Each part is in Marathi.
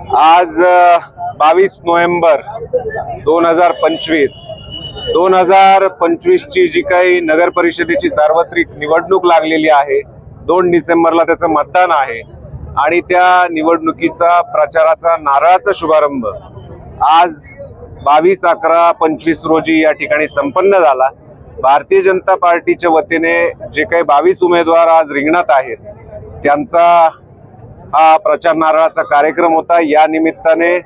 आज बावीस नोव्हेंबर दोन हजार पंचवीस. दोन हजार पंचवीसची जी काही नगर परिषदेची सार्वत्रिक निवडणूक लागलेली आहे दोन डिसेंबरला त्याचं मतदान आहे आणि त्या निवडणुकीचा प्रचाराचा नारळाचा शुभारंभ आज बावीस अकरा पंचवीस रोजी या ठिकाणी संपन्न झाला. भारतीय जनता पार्टीच्या वतीने जे काही बावीस उमेदवार आज रिंगणात आहेत त्यांचा हा प्रचार नारळाचा कार्यक्रम होता. या निमित्ताने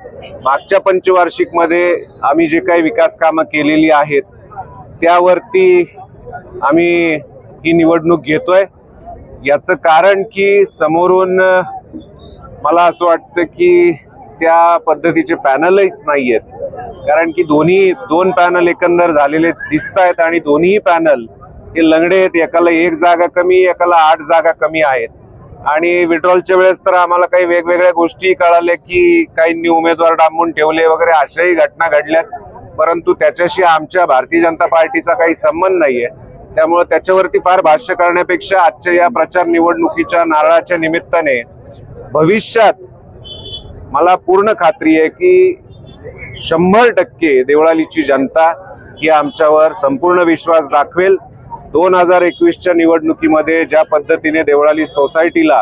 मागच्या पंचवार्षिकमध्ये आम्ही जे काही विकास कामं केलेली आहेत त्यावरती आम्ही ही निवडणूक घेतोय. याचं कारण की समोरून मला असं वाटतं की त्या पद्धतीचे पॅनलच नाही आहेत कारण की दोन्ही दोन पॅनल एकंदर झालेले दिसत आहेत आणि दोन्ही पॅनल हे लंगडे आहेत. एकाला एक जागा कमी एकाला आठ जागा कमी आहेत. आणि विड्रॉलच्या वेळेस तर आम्हाला काही वेगवेगळ्या गोष्टी कळाल्या की काहींनी उमेदवार डांबून ठेवले वगैरे अशाही घटना घडल्यात. परंतु त्याच्याशी आमच्या भारतीय जनता पार्टीचा काही संबंध नाहीये. त्यामुळे त्याच्यावरती फार भाष्य करण्यापेक्षा आजच्या या प्रचार निवडणुकीच्या नारळाच्या निमित्ताने भविष्यात मला पूर्ण खात्री आहे की शंभर टक्के देवळालीची जनता ही आमच्यावर संपूर्ण विश्वास दाखवेल. दोन हजार एकवीसच्या निवडणुकीमध्ये ज्या पद्धतीने देवळाली सोसायटीला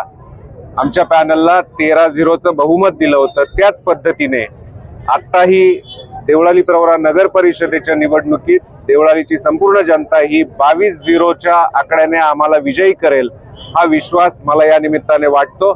आमच्या पॅनलला तेरा झिरोचं बहुमत दिलं होतं त्याच पद्धतीने आत्ताही देवळाली प्रवरा नगर परिषदेच्या निवडणुकीत देवळालीची संपूर्ण जनता ही बावीस झिरोच्या आकड्याने आम्हाला विजयी करेल हा विश्वास मला या निमित्ताने वाटतो.